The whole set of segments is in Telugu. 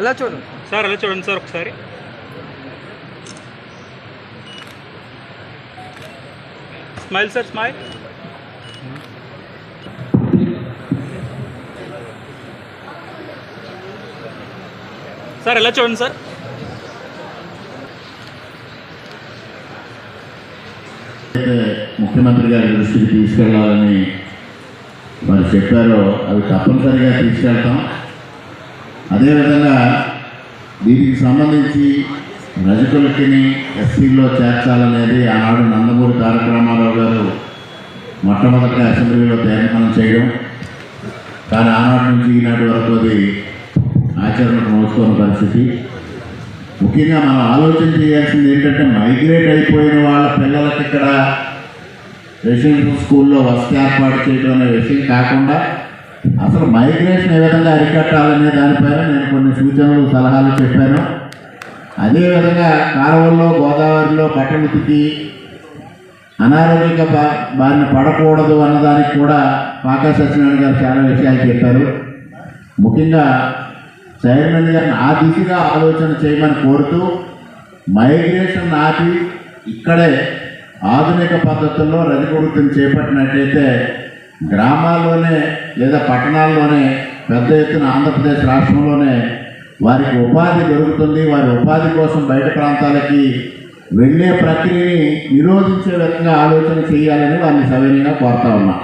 ఎలా చూడు? సార్ అలా చూడండి సార్ ఒకసారి? Smile sir smile. సార్ ఎలా చూడండి సార్? ముఖ్యమంత్రి గారి దృష్టికి తీసుకెళ్ళాలని వారు చెప్పారో అవి తప్పనిసరిగా తీసుకెళ్తాం. అదేవిధంగా దీనికి సంబంధించి రజకులకిని ఎస్సీలో చేర్చాలనేది ఆనాడు నందమూరి తారక రామారావు గారు మొట్టమొదటి అసెంబ్లీలో తీర్మానం చేయడం. కానీ ఆనాటి నుంచి ఈనాటి వరకు అది ఆచరణకు మోస్తున్న పరిస్థితి. ముఖ్యంగా మనం ఆలోచన చేయాల్సింది ఏంటంటే మైగ్రేట్ అయిపోయిన వాళ్ళ పిల్లలకి ఇక్కడ రెసిడెన్షియల్ స్కూల్లో వసతి ఏర్పాటు చేయడం అనే విషయం కాకుండా అసలు మైగ్రేషన్ ఏ విధంగా అరికట్టాలనే దానిపైన నేను కొన్ని సూచనలు సలహాలు చెప్పాను. అదేవిధంగా కాలువల్లో గోదావరిలో బట్టలు ఉతికి అనారోగ్యక బా బారిన పడకూడదు అన్నదానికి కూడా పాకా సత్యనారాయణ గారు చాలా విషయాలు చెప్పారు. ముఖ్యంగా చైర్మన్ గారిని ఆ దిశగా ఆలోచన చేయమని కోరుతూ మైగ్రేషన్ ఆపి ఇక్కడే ఆధునిక పద్ధతుల్లో రజక చేపట్టినట్లయితే గ్రామాల్లోనే లేదా పట్టణాల్లోనే పెద్ద ఎత్తున ఆంధ్రప్రదేశ్ రాష్ట్రంలోనే వారికి ఉపాధి దొరుకుతుంది. వారి ఉపాధి కోసం బయట ప్రాంతాలకి వెళ్ళే ప్రక్రియని నిరోధించే విధంగా ఆలోచన చేయాలని వారిని సవినీయంగా కోరుతా ఉన్నా.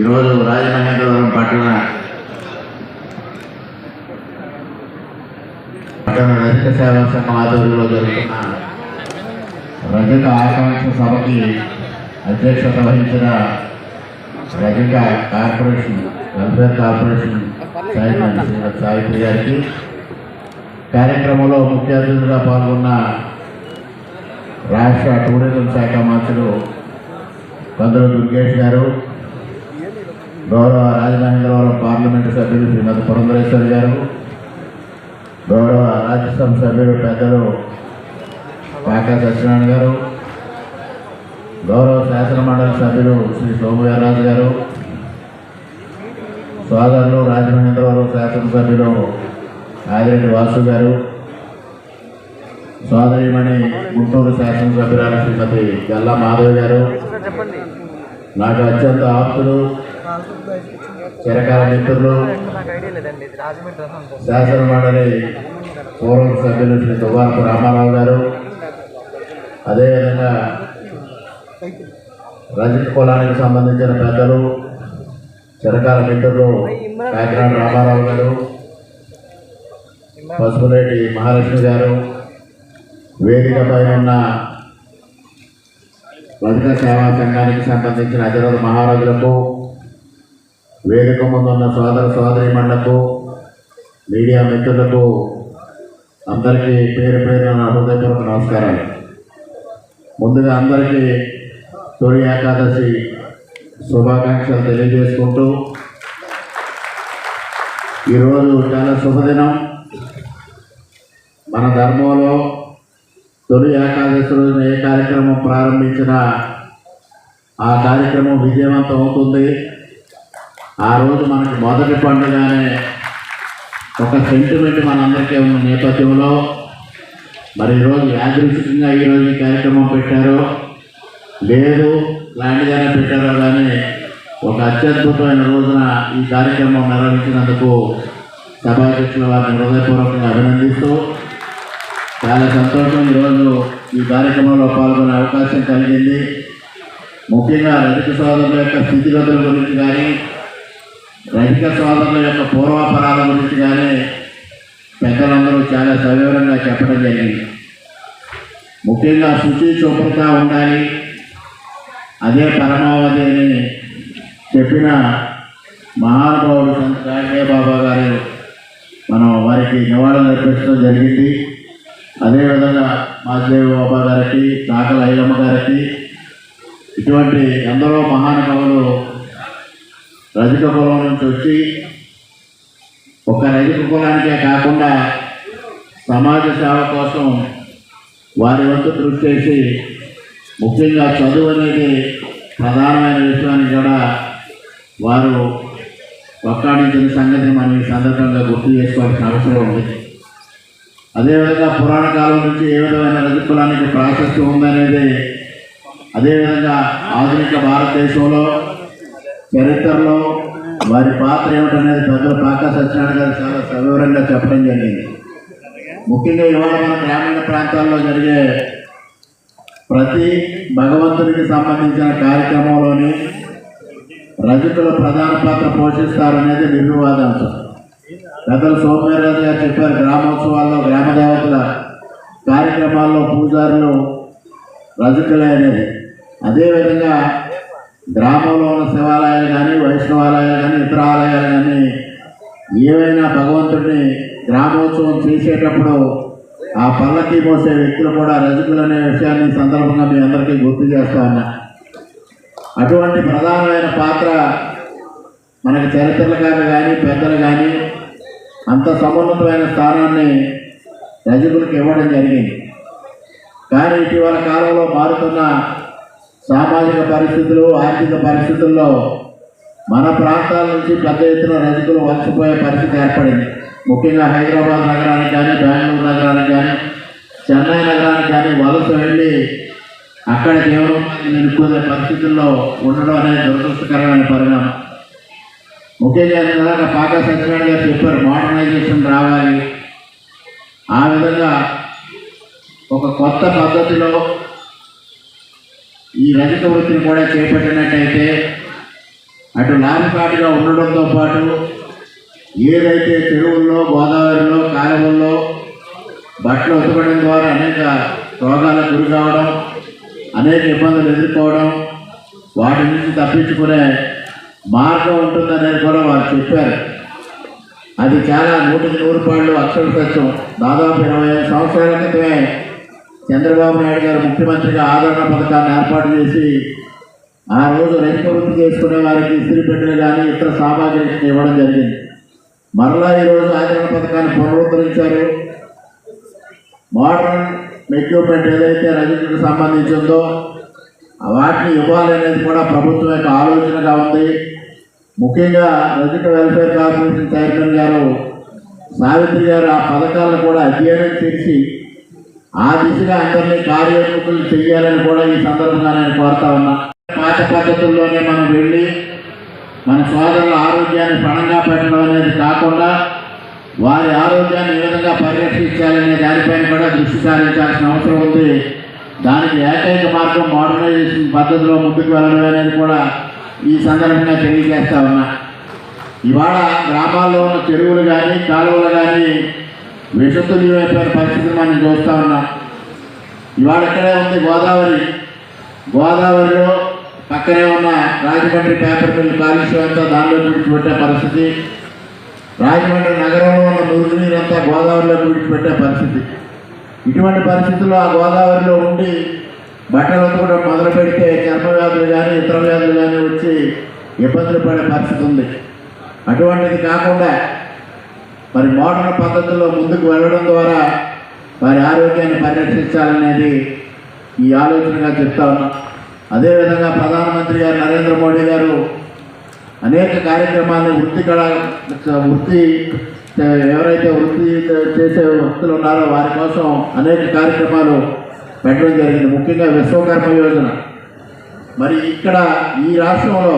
ఈరోజు రాజమహేంద్రవరం పట్టణ పట్టణ రజక సేవా సంఘం ఆధ్వర్యంలో జరుగుతున్న రజక ఆకాంక్ష సభకి అధ్యక్షత వహించిన Rajaka corporation welfare corporation chairman Shrimati Savitri గారికి కార్యక్రమంలో ముఖ్య అతిథులుగా పాల్గొన్న రాష్ట్ర టూరిజం శాఖ మంత్రులు కొందరు దుర్గేష్ గారు గౌరవ రాజమహేంద్రవరం పార్లమెంటు సభ్యులు శ్రీమతి పురంధరేశ్వరి గారు గౌరవ రాజ్యసభ సభ్యులు పెద్దలు పాకా సత్యనారాయణ గారు గౌరవ శాసన మండలి సభ్యులు శ్రీ సోమవీర్రాజు గారు సోదరులు రాజమహేంద్రవరం శాసనసభ్యులు ఆదిరెడ్డి వాసు గారు సోదరిమణి గుంటూరు శాసనసభ్యురాలు శ్రీమతి గల్లా మాధవ్ గారు నాకు అత్యంత ఆప్తులు చిరకాల మిత్రులు శాసన మండలి పూర్వ సభ్యులు శ్రీ దువ్వారపు రామారావు గారు అదేవిధంగా రజత కులానికి సంబంధించిన పెద్దలు చిరకాల మిత్రులు కాకినాడ రామారావు గారు పసుపురెడ్డి మహాలక్ష్మి గారు వేదిక పైన ఉన్న రజక సేవా సంఘానికి సంబంధించిన అధిరథ మహారాజులకు వేదిక ముందున్న సోదర సోదరిమణులకు మీడియా మిత్రులకు అందరికీ పేరు పేరు హృదయపూర్వక నమస్కారాలు. ముందుగా అందరికీ తొలి ఏకాదశి శుభాకాంక్షలు తెలియజేసుకుంటూ ఈరోజు చాలా శుభదినం. మన ధర్మంలో తొలి ఏకాదశి రోజున ఏ కార్యక్రమం ప్రారంభించినా ఆ కార్యక్రమం విజయవంతం అవుతుంది. ఆ రోజు మనకి మొదటి పండుగనే ఒక సెంటిమెంట్ మనందరికీ ఉన్న నేపథ్యంలో మరి ఈరోజు యాదృచ్ఛికంగా ఈరోజు ఈ కార్యక్రమం పెట్టారో? లేదు లాంటిదైనా పెట్టారో కానీ ఒక అత్యద్భుతమైన రోజున ఈ కార్యక్రమం నిర్వహించినందుకు సభాధ్యక్షుల వారిని హృదయపూర్వకంగా అభినందిస్తూ చాలా సంతోషం ఈరోజు ఈ కార్యక్రమంలో పాల్గొనే అవకాశం కలిగింది. ముఖ్యంగా రజక సోదరుల యొక్క స్థితిగతుల గురించి కానీ రజక సోదరుల యొక్క పూర్వాపరాల గురించి కానీ పెద్దలందరూ చాలా సవివరంగా చెప్పడం జరిగింది. ముఖ్యంగా శుచి శుభ్రత ఉండాలి. అదే పరమావధి అని చెప్పిన మహానుభావుడు సంత కాకే బాబా గారు మనం వారికి నివాళులు అర్పించడం జరిగింది. అదేవిధంగా మాదేవి బాబా గారికి చాకల ఐలమ్మ గారికి ఇటువంటి ఎందరో మహానుభావులు రజక కులం నుంచి వచ్చి ఒక రైతు కులానికే కాకుండా సమాజ సేవ కోసం వారి వంతు కృషి చేసి ముఖ్యంగా చదువు అనేది ప్రధానమైన విషయాన్ని కూడా వారు ఒక్కాడించిన సంగతి మనం ఈ సందర్భంగా గుర్తు చేసుకోవాల్సిన అవసరం ఉంది. అదేవిధంగా పురాణ కాలం నుంచి ఏ విధమైన రజకులానికి ప్రాశస్త్యం ఉందనేది అదేవిధంగా ఆధునిక భారతదేశంలో చరిత్రలో వారి పాత్ర ఏమిటనేది పెద్దలు ప్రకాశ సత్యనారాయణ గారు చాలా సవివరంగా చెప్పడం జరిగింది. ముఖ్యంగా ఇవాళ మన గ్రామీణ ప్రాంతాల్లో జరిగే ప్రతి భగవంతునికి సంబంధించిన కార్యక్రమంలోని రజకులు ప్రధాన పాత్ర పోషిస్తారనేది నిర్వివాదాంశం. పెద్దలు సోమవీరరాజు గారు చెప్పారు గ్రామోత్సవాల్లో గ్రామ దేవతల కార్యక్రమాల్లో పూజారులు రజకులే అనేది. అదేవిధంగా గ్రామంలో ఉన్న శివాలయాలు కానీ వైష్ణవాలయాలు కానీ ఇతర ఆలయాలు కానీ ఏవైనా భగవంతుడిని గ్రామోత్సవం చేసేటప్పుడు ఆ పల్లకి మోసే వ్యక్తులు కూడా రజకులు అనే విషయాన్ని సందర్భంగా మీ అందరికీ గుర్తు చేస్తా ఉన్నా. అటువంటి ప్రధానమైన పాత్ర మనకి చరిత్రలు కానీ కానీ పెద్దలు కానీ అంత సమున్నతమైన స్థానాన్ని రజకులకు ఇవ్వడం జరిగింది. కానీ ఇటీవల కాలంలో మారుతున్న సామాజిక పరిస్థితులు ఆర్థిక పరిస్థితుల్లో మన ప్రాంతాల నుంచి పెద్ద ఎత్తున రజకులు వచ్చిపోయే పరిస్థితి ఏర్పడింది. ముఖ్యంగా హైదరాబాద్ నగరానికి కానీ బెంగళూరు నగరానికి కానీ చెన్నై నగరానికి కానీ వలస వెళ్ళి అక్కడ తీవ్రమైన నిలుపుకునే పరిస్థితుల్లో ఉండడం అనేది దురదృష్టకరమైన పరిణామం. ముఖ్యంగా ఇందాక పాక సత్యనారాయణ గారు చెప్పారు మోడర్నైజేషన్ రావాలి. ఆ విధంగా ఒక కొత్త పద్ధతిలో ఈ రజత వృత్తిని కూడా చేపట్టినట్టయితే అటు లాభసాటిగా ఉండడంతో పాటు ఏదైతే చెరువుల్లో గోదావరిలో కాలువల్లో బట్టలు ఉతకడం ద్వారా అనేక రోగాలకు గురి కావడం అనేక ఇబ్బందులు ఎదుర్కోవడం వాటి నుంచి తప్పించుకునే మార్గం ఉంటుందనేది కూడా వారు చెప్పారు. అది చాలా నూటికి నూరు పాళ్ళు అక్షర సత్యం. దాదాపు ఇరవై ఐదు సంవత్సరాల క్రితమే చంద్రబాబు నాయుడు గారు ముఖ్యమంత్రిగా ఆదరణ పథకాన్ని ఏర్పాటు చేసి ఆ రోజు రైతు వృత్తి చేసుకునే వారికి ఇస్త్రీ పెట్టెలు కానీ ఇతర సామాగ్రిని ఇవ్వడం జరిగింది. మరలా ఈరోజు ఆదరణ పథకాన్ని పునరుద్ధరించారు. మోడర్న్ ఎక్విప్మెంట్ ఏదైతే రైతులకు సంబంధించిందో వాటిని ఇవ్వాలనేది కూడా ప్రభుత్వం యొక్క ఆలోచనగా ఉంది. ముఖ్యంగా రైతు వెల్ఫేర్ కార్పొరేషన్ చైర్మన్ గారు సావిత్రి గారు ఆ పథకాలను కూడా అధ్యయనం చేసి ఆ దిశగా అందరినీ కార్యోన్ముఖులు చేయాలని కూడా ఈ సందర్భంగా నేను కోరుతా ఉన్నా. పాత పద్ధతుల్లోనే మనం వెళ్ళి మన సోదరుల ఆరోగ్యాన్ని పణంగా పెట్టడం అనేది కాకుండా వారి ఆరోగ్యాన్ని ఏ విధంగా పరిరక్షించాలనే దానిపైన కూడా దృష్టి సారించాల్సిన అవసరం ఉంది. దానికి ఏకైక మార్గం మోడర్నైజేషన్ పద్ధతిలో ముందుకు వెళ్ళడం అనేది కూడా ఈ సందర్భంగా తెలియజేస్తా ఉన్నా. ఇవాళ గ్రామాల్లో ఉన్న చెరువులు కానీ కాలువలు కానీ విషతుల్యమైపోయిన పరిస్థితి మనం చూస్తూ ఉన్నాం. ఇవాళ ఇక్కడే ఉంది గోదావరి. గోదావరిలో పక్కనే ఉన్న రాజమండ్రి పేపర్ మిల్ కాలుష్యం అంతా దానిలో విడిచిపెట్టే పరిస్థితి. రాజమండ్రి నగరంలో ఉన్న మురుగు నీరంతా గోదావరిలో విడిచిపెట్టే పరిస్థితి. ఇటువంటి పరిస్థితుల్లో ఆ గోదావరిలో ఉండి బట్టలు కూడా మొదలు పెడితే చర్మ వ్యాధులు కానీ ఇతర వ్యాధులు కానీ వచ్చి ఇబ్బందులు పడే పరిస్థితి ఉంది. అటువంటిది కాకుండా మరి మోడర్న్ పద్ధతుల్లో ముందుకు వెళ్ళడం ద్వారా వారి ఆరోగ్యాన్ని పరిరక్షించాలనేది ఈ ఆలోచనగా చెప్తా ఉన్నాం. అదేవిధంగా ప్రధానమంత్రి గారు నరేంద్ర మోడీ గారు అనేక కార్యక్రమాలను వృత్తి కళ వృత్తి ఎవరైతే వృత్తి చేసే వృత్తులు ఉన్నారో వారి కోసం అనేక కార్యక్రమాలు పెట్టడం జరిగింది. ముఖ్యంగా విశ్వకర్మ యోజన. మరి ఇక్కడ ఈ రాష్ట్రంలో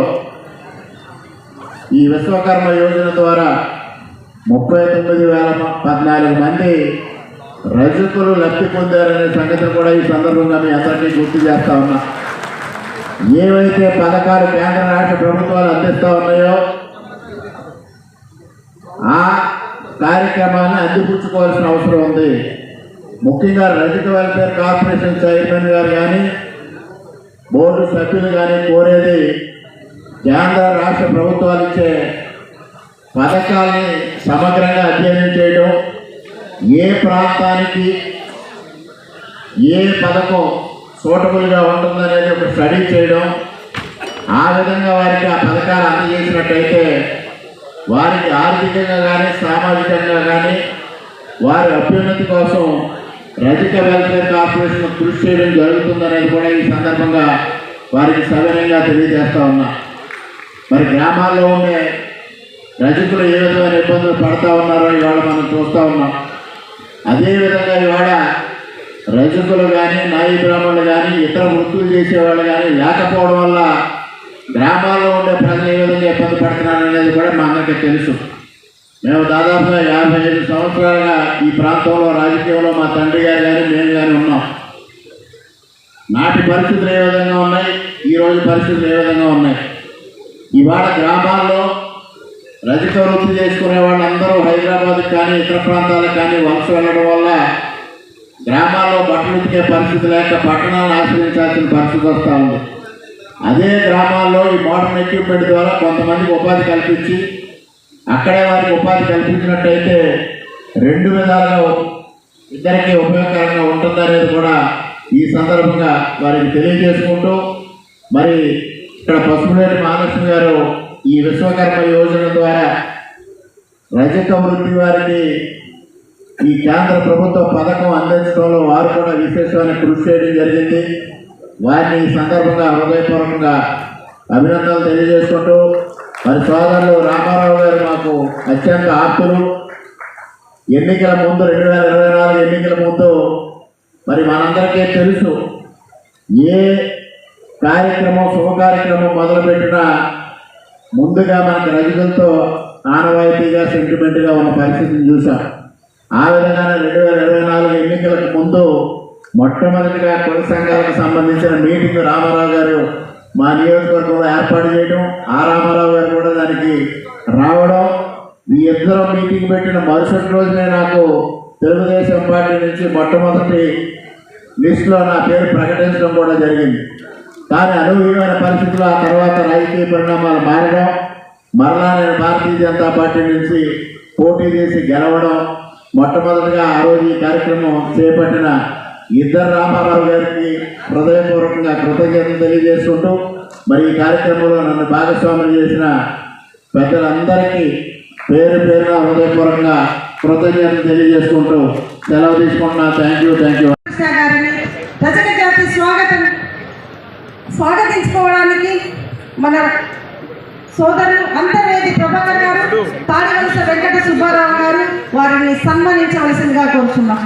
ఈ విశ్వకర్మ యోజన ద్వారా ముప్పై తొమ్మిది వేల పద్నాలుగు మంది రజకులు లబ్ధి పొందారనే సంగతి కూడా ఈ సందర్భంగా మీ అందరినీ గుర్తు చేస్తా ఉన్నా. ఏవైతే పథకాలు కేంద్ర రాష్ట్ర ప్రభుత్వాలు అందిస్తూ ఉన్నాయో ఆ కార్యక్రమాన్ని అందిపుచ్చుకోవాల్సిన అవసరం ఉంది. ముఖ్యంగా రజక వెల్ఫేర్ కార్పొరేషన్ చైర్మన్ గారు కానీ బోర్డు సభ్యులు కానీ కోరేది కేంద్ర రాష్ట్ర ప్రభుత్వాలు ఇచ్చే పథకాల్ని సమగ్రంగా అధ్యయనం చేయడం ఏ ప్రాంతానికి ఏ పథకం సూటబుల్గా ఉంటుందనేది ఒక స్టడీ చేయడం ఆ విధంగా వారికి ఆ పథకాలు అందజేసినట్టయితే వారికి ఆర్థికంగా కానీ సామాజికంగా కానీ వారి అభ్యున్నతి కోసం రజక వెల్ఫేర్ కార్పొరేషన్ కృషి చేయడం జరుగుతుందనేది కూడా ఈ సందర్భంగా వారికి సవినయంగా తెలియజేస్తా ఉన్నా. మరి గ్రామాల్లో ఉండే రజకులు ఏ విధమైన ఇబ్బందులు పడతా ఉన్నారో ఇవాళ మనం చూస్తూ ఉన్నాం. అదేవిధంగా ఇవాళ రజకులు కానీ నాయి బ్రాహ్మణులు కానీ ఇతర వృత్తులు చేసేవాళ్ళు కానీ లేకపోవడం వల్ల గ్రామాల్లో ఉండే ప్రజలు ఏ విధంగా ఇబ్బంది పడుతున్నారు అనేది కూడా మా అందరికీ తెలుసు. మేము దాదాపుగా యాభై ఐదు సంవత్సరాలుగా ఈ ప్రాంతంలో రాజకీయంలో మా తండ్రి గారు కానీ మేము కానీ ఉన్నాం. నాటి పరిస్థితులు ఏ విధంగా ఉన్నాయి? ఈరోజు పరిస్థితులు ఏ విధంగా ఉన్నాయి? ఇవాళ గ్రామాల్లో రజక వృత్తి చేసుకునే వాళ్ళందరూ హైదరాబాద్ కానీ ఇతర ప్రాంతాలకు కానీ వలస వెళ్ళడం వల్ల గ్రామాల్లో బట్టలు ఉతికే పరిస్థితి లేక పట్టణాలను ఆశ్రయించాల్సిన పరిస్థితి వస్తూ ఉంది. అదే గ్రామాల్లో ఈ మోడర్న్ ఎక్విప్మెంట్ ద్వారా కొంతమందికి ఉపాధి కల్పించి అక్కడే వారికి ఉపాధి కల్పించినట్టయితే రెండు విధాలుగా ఇద్దరికి ఉపయోగకరంగా ఉంటుందనేది కూడా ఈ సందర్భంగా వారికి తెలియజేసుకుంటూ మరి ఇక్కడ పసుపులేటి మహాలక్ష్మి గారు ఈ విశ్వకర్మ యోజన ద్వారా రజక వృత్తి వారిని ఈ కేంద్ర ప్రభుత్వ పథకం అందించడంలో వారు కూడా విశేషమైన కృషి చేయడం జరిగింది. వారిని ఈ సందర్భంగా హృదయపూర్వకంగా అభినందనలు తెలియజేసుకుంటూ మరి సోదరులు రామారావు గారు మాకు అత్యంత ఆప్తులు. ఎన్నికల ముందు రెండు వేల ఇరవై నాలుగు ఎన్నికల ముందు మరి మనందరికీ తెలుసు ఏ కార్యక్రమం శుభ కార్యక్రమం మొదలుపెట్టినా ముందుగా మనకి రైతులతో ఆనవాయితీగా సెంటిమెంట్గా ఉన్న పరిస్థితిని చూసాం ఆ విధంగానే రెండు వేల ఇరవై నాలుగు ఎన్నికలకు ముందు మొట్టమొదటిగా కుల సంఘాలకు సంబంధించిన మీటింగ్ రామారావు గారు మా నియోజకవర్గంలో ఏర్పాటు చేయడం ఆ రామారావు గారు కూడా దానికి రావడం ఈ ఇద్దరు మీటింగ్ పెట్టిన మరుసటి రోజునే నాకు తెలుగుదేశం పార్టీ నుంచి మొట్టమొదటి లిస్టులో నా పేరు ప్రకటించడం కూడా జరిగింది. కానీ అనూహ్యమైన పరిస్థితుల్లో ఆ తర్వాత రాజకీయ పరిణామాలు మారడం మరలా నేను భారతీయ జనతా పార్టీ నుంచి పోటీ చేసి గెలవడం మొట్టమొదటిగా ఆ రోజు ఈ కార్యక్రమం చేపట్టిన ఇద్దరు రామారావు గారికి హృదయపూర్వకంగా కృతజ్ఞతలు తెలియజేసుకుంటూ మరి ఈ కార్యక్రమంలో నన్ను భాగస్వామ్యం చేసిన పెద్దలందరికీ పేరు పేరున హృదయపూర్వకంగా కృతజ్ఞతలు తెలియజేసుకుంటూ సెలవు తీసుకుంటున్నా. Thank you thank you. స్వాగతం. స్వాగతించుకోవడానికి మన సోదరులు అంతర్వేది ప్రభాకర్ గారు తాడివలస వెంకట సుబ్బారావు గారు వారిని సన్మానించవలసిందిగా కోరుతున్నాం